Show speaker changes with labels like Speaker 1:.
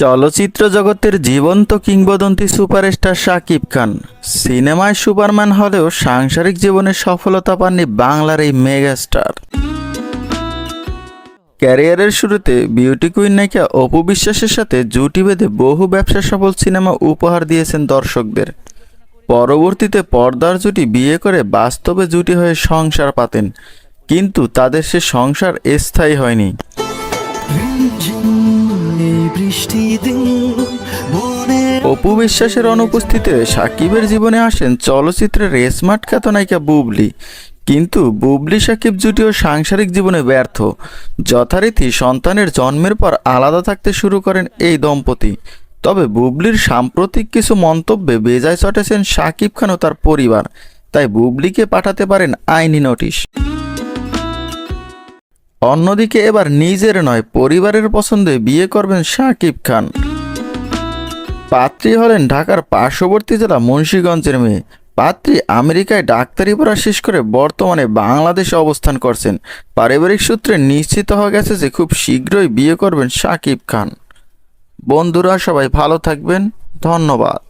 Speaker 1: চলচ্চিত্র জগতের জীবন্ত কিংবদন্তি সুপারস্টার শাকিব খান। সিনেমায় সুপারম্যান হলেও সাংসারিক জীবনে সফলতা পাননি বাংলার এই মেগাস্টার। ক্যারিয়ারের শুরুতে বিউটি কুইন নায়িকা অপু বিশ্বাসের সাথে জুটি বেঁধে বহু ব্যবসা সফল সিনেমা উপহার দিয়েছেন দর্শকদের। পরবর্তীতে পর্দার জুটি বিয়ে করে বাস্তবে জুটি হয়ে সংসার পাতেন, কিন্তু তাদের সে সংসার স্থায়ী হয়নি। অপু বিশ্বাসের অনুপস্থিতিতে সাকিবের জীবনে আসেন চলচ্চিত্রের স্মার্ট খ্যাত নায়িকা বুবলি। কিন্তু বুবলি সাকিব জুটিও সাংসারিক জীবনে ব্যর্থ। যথারীতি সন্তানের জন্মের পর আলাদা থাকতে শুরু করেন এই দম্পতি। তবে বুবলির সাম্প্রতিক কিছু মন্তব্যে বেজায় চটেছেন সাকিব খান ও তার পরিবার। তাই বুবলিকে পাঠাতে পারেন আইনি নোটিশ। অন্যদিকে এবার নিজের নয়, পরিবারের পছন্দে বিয়ে করবেন সাকিব খান। পাত্রী হলেন ঢাকার পার্শ্ববর্তী জেলা মুন্সীগঞ্জের মেয়ে। পাত্রী আমেরিকায় ডাক্তারি পড়া শেষ করে বর্তমানে বাংলাদেশে অবস্থান করছেন। পারিবারিক সূত্রে নিশ্চিত হওয়া গেছে যে খুব শীঘ্রই বিয়ে করবেন সাকিব খান। বন্ধুরা, সবাই ভালো থাকবেন। ধন্যবাদ।